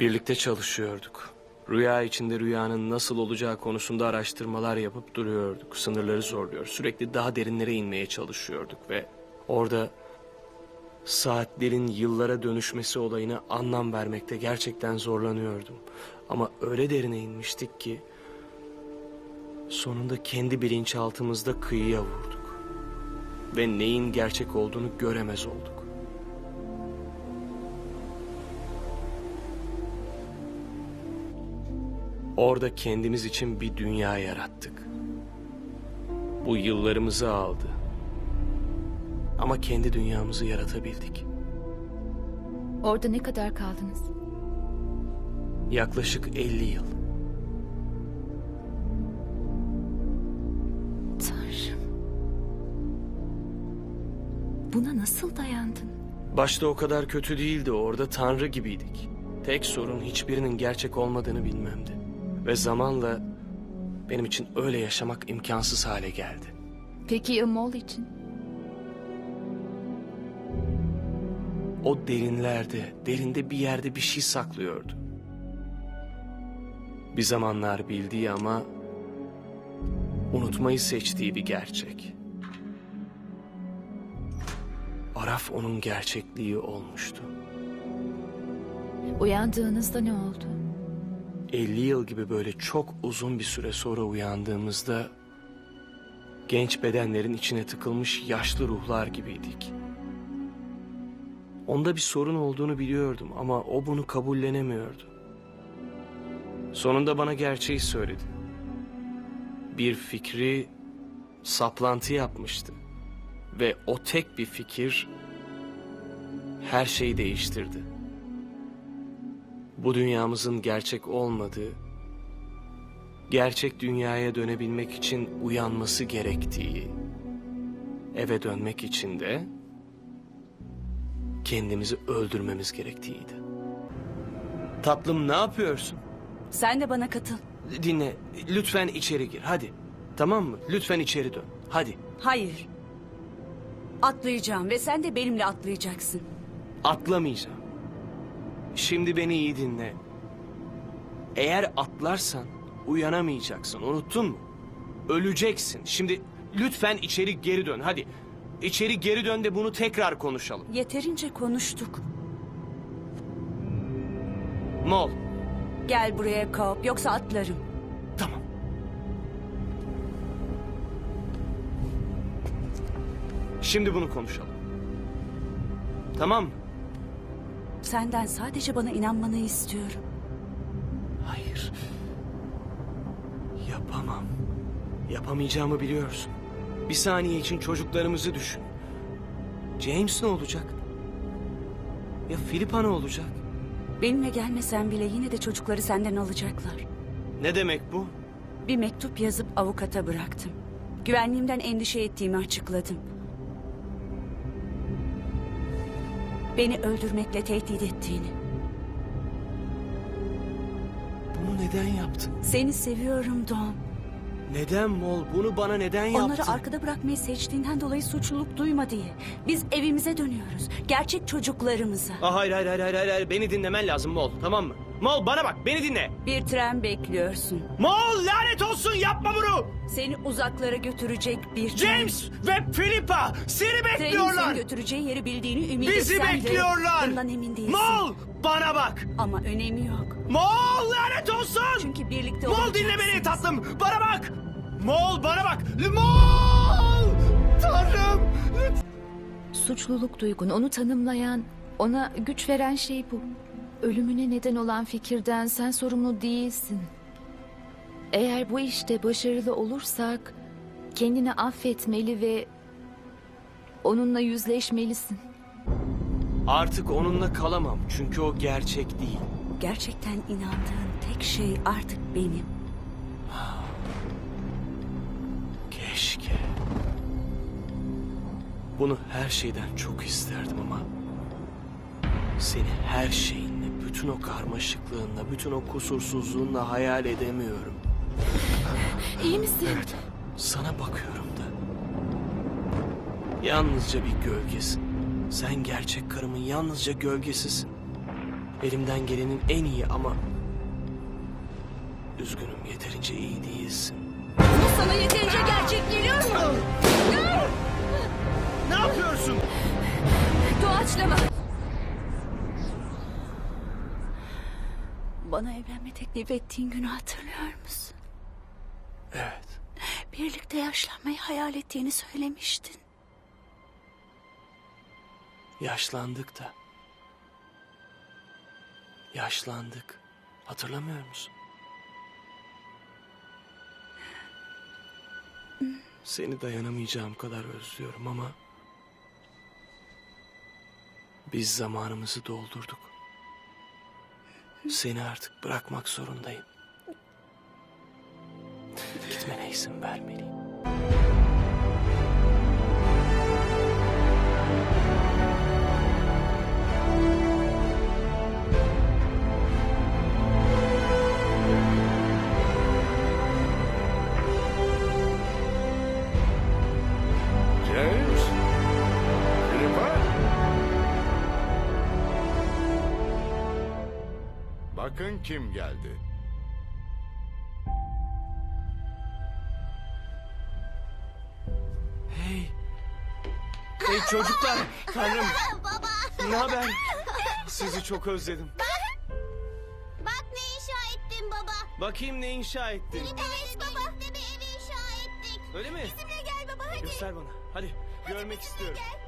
Birlikte çalışıyorduk. Rüya içinde rüyanın nasıl olacağı konusunda araştırmalar yapıp duruyorduk. Sınırları zorluyor. Sürekli daha derinlere inmeye çalışıyorduk ve orada saatlerin yıllara dönüşmesi olayına anlam vermekte gerçekten zorlanıyordum. Ama öyle derine inmiştik ki sonunda kendi bilinçaltımızda kıyıya vurduk. Ve neyin gerçek olduğunu göremez olduk. Orada kendimiz için bir dünya yarattık. Bu yıllarımızı aldı. Ama kendi dünyamızı yaratabildik. Orada ne kadar kaldınız? Yaklaşık 50 yıl. Tanrım. Buna nasıl dayandın? Başta o kadar kötü değildi. Orada tanrı gibiydik. Tek sorun hiçbirinin gerçek olmadığını bilmemdi. Ve zamanla benim için öyle yaşamak imkansız hale geldi. Peki ya Mol için? O derinlerde, derinde bir yerde bir şey saklıyordu. Bir zamanlar bildiği ama unutmayı seçtiği bir gerçek. Araf onun gerçekliği olmuştu. Uyandığınızda ne oldu? 50 yıl gibi böyle çok uzun bir süre sonra uyandığımızda genç bedenlerin içine tıkılmış yaşlı ruhlar gibiydik. Onda bir sorun olduğunu biliyordum ama o bunu kabullenemiyordu. Sonunda bana gerçeği söyledi. Bir fikri saplantı yapmıştı ve o tek bir fikir her şeyi değiştirdi bu dünyamızın gerçek olmadığı, gerçek dünyaya dönebilmek için uyanması gerektiği, eve dönmek için de kendimizi öldürmemiz gerektiğiydi. Tatlım ne yapıyorsun? Sen de bana katıl. Dinle, lütfen içeri gir, hadi. Tamam mı? Lütfen içeri dön, hadi. Hayır. Atlayacağım ve sen de benimle atlayacaksın. Atlamayacağım. Şimdi beni iyi dinle. Eğer atlarsan uyanamayacaksın. Unuttun mu? Öleceksin. Şimdi lütfen içeri geri dön. Hadi. İçeri geri dön de bunu tekrar konuşalım. Yeterince konuştuk. Mol. Gel buraya Cobb yoksa atlarım. Tamam. Şimdi bunu konuşalım. Tamam mı? Senden sadece bana inanmanı istiyorum. Hayır. Yapamam. Yapamayacağımı biliyorsun. Bir saniye için çocuklarımızı düşün. James ne olacak? Ya Filipa ne olacak? Benimle gelmesen bile yine de çocukları senden alacaklar. Ne demek bu? Bir mektup yazıp avukata bıraktım. Güvenliğimden endişe ettiğimi açıkladım. Beni öldürmekle tehdit ettiğini. Bunu neden yaptın? Seni seviyorum Don. Neden Mol? Bunu bana neden yaptın? Onları arkada bırakmayı seçtiğinden dolayı suçluluk duyma diye. Biz evimize dönüyoruz. Gerçek çocuklarımıza. Ah, hayır, hayır, hayır, hayır, hayır, hayır. Beni dinlemen lazım Mol. Tamam mı? Mol bana bak, beni dinle. Bir tren bekliyorsun. Mol lanet olsun yapma bunu. Seni uzaklara götürecek bir tren. James ve Filipa seni Trenin bekliyorlar. seni götüreceği yeri bildiğini ümit Bizi etsen de bekliyorlar. Bundan emin değilsin. Mol bana bak. Ama önemi yok. Mol lanet olsun. Çünkü birlikte Mol dinle beni tatlım. Bana bak. Mol bana bak. Mol. Tanrım. Suçluluk duygun, onu tanımlayan, ona güç veren şey bu. Ölümüne neden olan fikirden sen sorumlu değilsin. Eğer bu işte başarılı olursak kendini affetmeli ve onunla yüzleşmelisin. Artık onunla kalamam çünkü o gerçek değil. Gerçekten inandığın tek şey artık benim. Keşke. Bunu her şeyden çok isterdim ama... Seni her şeyinle, bütün o karmaşıklığınla, bütün o kusursuzluğunla hayal edemiyorum. İyi misin? Sana bakıyorum da. Yalnızca bir gölgesin. Sen gerçek karımın yalnızca gölgesisin. Elimden gelenin en iyi ama... Üzgünüm yeterince iyi değilsin. Bu sana yeterince gerçek geliyor mu? Ne yapıyorsun? Doğaçlama. Bana evlenme teklif ettiğin günü hatırlıyor musun? Evet. Birlikte yaşlanmayı hayal ettiğini söylemiştin. Yaşlandık da. Yaşlandık. Hatırlamıyor musun? Seni dayanamayacağım kadar özlüyorum ama... Biz zamanımızı doldurduk. Seni artık bırakmak zorundayım. Gitmene izin vermeliyim. Bakın kim geldi. Hey. Hey çocuklar. Tanrım. Baba Ne haber? Sizi çok özledim. bak ne inşa ettim baba. Bakayım ne inşa ettin. Evet baba. Birlikte bir ev inşa ettik. Öyle mi? Bizimle gel baba hadi. Göster bana. Hadi görmek istiyorum. Gel.